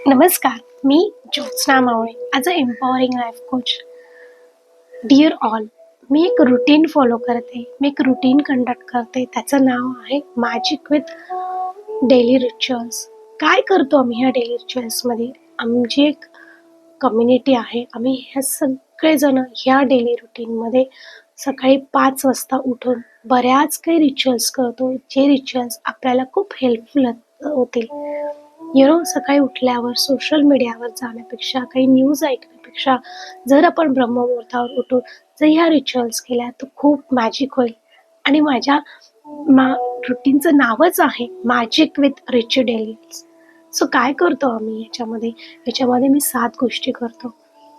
नमस्कार मी Jyotsna Mawale as a empowering life coach dear all मी एक routine follow करते मी एक रुटीन कंडक्ट करते त्याचं नाव आहे मॅजिक विथ डेली रिच्युअल्स काय करतो आम्ही ह्या डेली रिच्युअल्समध्ये आमची एक कम्युनिटी आहे आम्ही ह्या सगळेजण ह्या डेली रुटीनमध्ये सकाळी पाच वाजता उठून बऱ्याच काही रिच्युअल्स करतो जे रिच्युअल्स आपल्याला खूप हेल्पफुल होतील. यु नो सकाळी उठल्यावर सोशल मीडियावर जाण्यापेक्षा काही न्यूज ऐकण्यापेक्षा जर आपण ब्रह्ममुहूर्तावर उठून जर ह्या रिच्युअल्स केल्या तर खूप मॅजिक होईल. आणि माझ्या मा रुटीनचं नावच आहे मॅजिक विथ रिच्युडेलियन्स सो काय करतो आम्ही याच्यामध्ये? याच्यामध्ये मी सात गोष्टी करतो.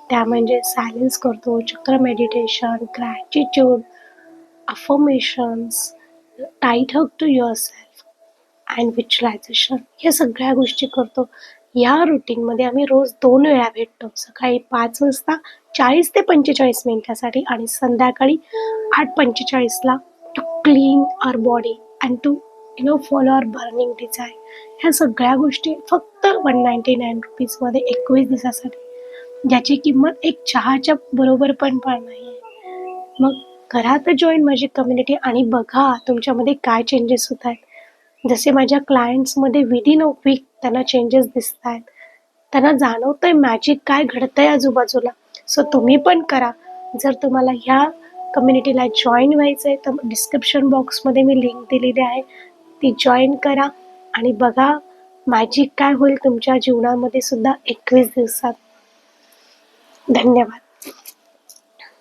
त्या म्हणजे सायलेन्स करतो चक्र meditation gratitude affirmations tight hug to yourself and visualization ह्या सगळ्या गोष्टी करतो. या रुटीनमध्ये आम्ही रोज दोन वेळा भेटतो. सकाळी पाच वाजता चाळीस ते पंचेचाळीस मिनिटासाठी आणि संध्याकाळी आठ पंचेचाळीसला to clean our body and to you know follow our burning desire ह्या सगळ्या गोष्टी फक्त वन नाईन्टी नाईन रुपीजमध्ये एकवीस दिवसासाठी. ज्याची किंमत एक चहाच्या बरोबर पण पण नाही. आहे मग करा तर जॉईन माझी कम्युनिटी आणि बघा तुमच्यामध्ये काय चेंजेस होत आहेत जसे माझ्या क्लायंट्समध्ये विदिन अ वीक त्यांना चेंजेस दिसत आहेत त्यांना जाणवतंय मॅजिक काय घडतंय आजूबाजूला. सो तुम्ही पण करा. जर तुम्हाला ह्या कम्युनिटीला जॉईन व्हायचं आहे तर डिस्क्रिप्शन बॉक्समध्ये मी लिंक दिलेली आहे. ती जॉईन करा आणि बघा मॅजिक काय होईल तुमच्या जीवनामध्ये सुद्धा एकवीस दिवसात. धन्यवाद.